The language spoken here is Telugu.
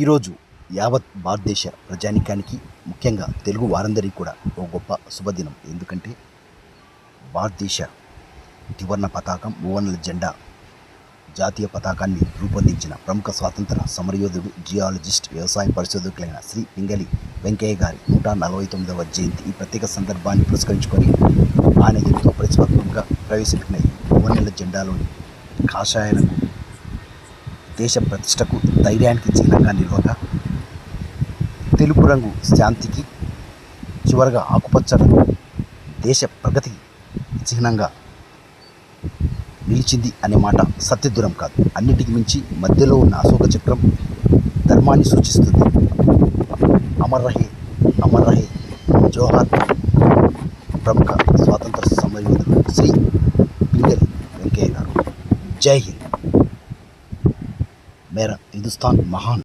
ఈరోజు యావత్ భారతదేశ ప్రజానికానికి ముఖ్యంగా తెలుగు వారందరికీ కూడా ఓ గొప్ప శుభదినం. ఎందుకంటే భారతదేశ త్రివర్ణ పతాకం మూవన్నెల జెండా జాతీయ పతాకాన్ని రూపొందించిన ప్రముఖ స్వాతంత్ర సమరయోధుడు జియాలజిస్ట్ వ్యవసాయ పరిశోధకులైన శ్రీ పింగళి వెంకయ్య గారి నూట నలభై తొమ్మిదవ జయంతి ఈ ప్రత్యేక సందర్భాన్ని పురస్కరించుకొని ఆయన ఎంతో ప్రతిష్టాత్మకంగా ప్రవేశపెట్టిన ఈ మూవన్నెల జెండాలోని కాషాయాలకు దేశ ప్రతిష్టకు ధైర్యానికి చిహ్నంగా నిలవగా తెలుపు రంగు శాంతికి చివరగా ఆకుపచ్చ రంగు దేశ ప్రగతికి చిహ్నంగా నిలిచింది అనే మాట సత్యదూరం కాదు. అన్నిటికి మించి మధ్యలో ఉన్న అశోక చక్రం ధర్మాన్ని సూచిస్తుంది. అమర్ రహే అమర్ రహే జోహార్. ప్రముఖ స్వాతంత్ర సమరయోధుడు శ్రీ పింగళి వెంకయ్య గారు. జై హింద్. मेरा हिंदुस्तान महान